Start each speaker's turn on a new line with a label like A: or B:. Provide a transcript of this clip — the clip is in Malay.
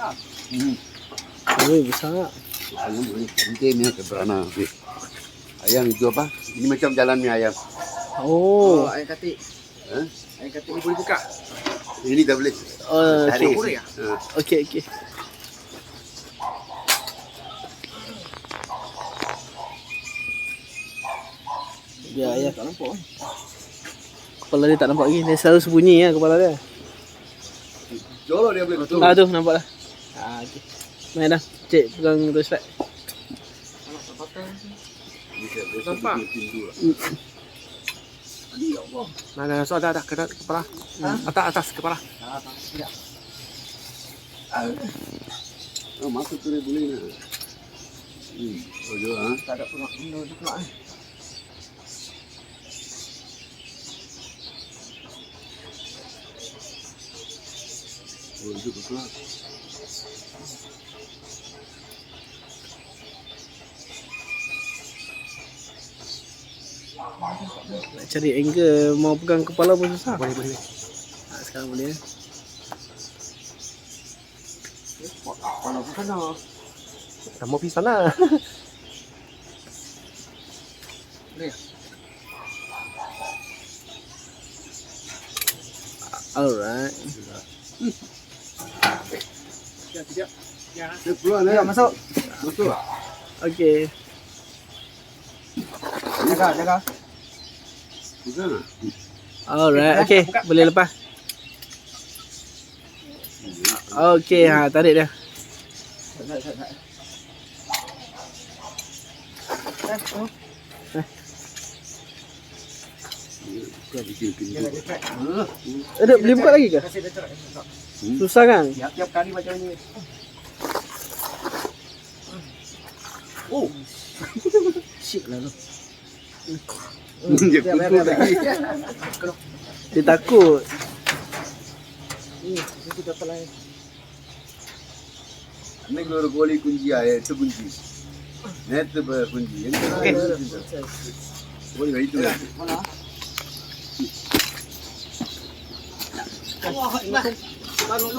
A: Hmm.
B: Oi, besar.
A: Ayam boleh penting ni ke berana. Okey. Ayam itu apa? Ini macam jalan mi ayam.
B: Oh.
C: ayam katik.
A: Ha?
C: Ayam katik ni boleh buka.
A: Ini tak boleh.
B: Oh,
A: Tarik.
B: okey.
C: boleh
A: Ha.
B: Okey, okey. Dia ayah
C: Tak nampak.
B: kepala dia tak nampak lagi. Dia selalu sembunyi ya kepala dia.
A: Jolok dia boleh betul.
B: Ah tu nampak dah. Ah okey. Main dah. Cik pegang terus back.
C: Nampak? Mana so ada ada kena kepala. Atas atas kepala.
A: Oh, masuk tu dia boleh nak. Hmm. Oh, jo ha.
C: Tak ada. Ini dia pula. eh.
A: Oh, jo betul.
B: Nak cari angle mau pegang kepala pun susah.
C: Boleh boleh.
B: Ah, sekarang boleh.
C: Kalau bukan sana. Tak mau pergi sana. Boleh.
B: Alright.
C: Ya, tidak. Ya.
A: Dia keluar.
C: Ya, masuk.
A: Masuk.
B: Okey.
C: Jaga, jaga.
A: Bukan.
B: Alright. Okey, boleh lepas. Okey, ha tarik dia.
C: Tak, tak, tak. Eh, oh.
A: Bukan
C: dia.
B: Ada boleh buka lagi ke?
C: Dia.
B: Susah kan?
C: Tiap-tiap kali macam ni. Oh. Shit lah tu.
A: Dia
C: biar,
A: kutuk
C: biar,
A: lagi.
B: Dia takut.
C: Ni, itu kepala ni.
A: Ini kalau goli kunci ayah itu kunci. Net tu kunci. Ini
C: Okey.
A: boleh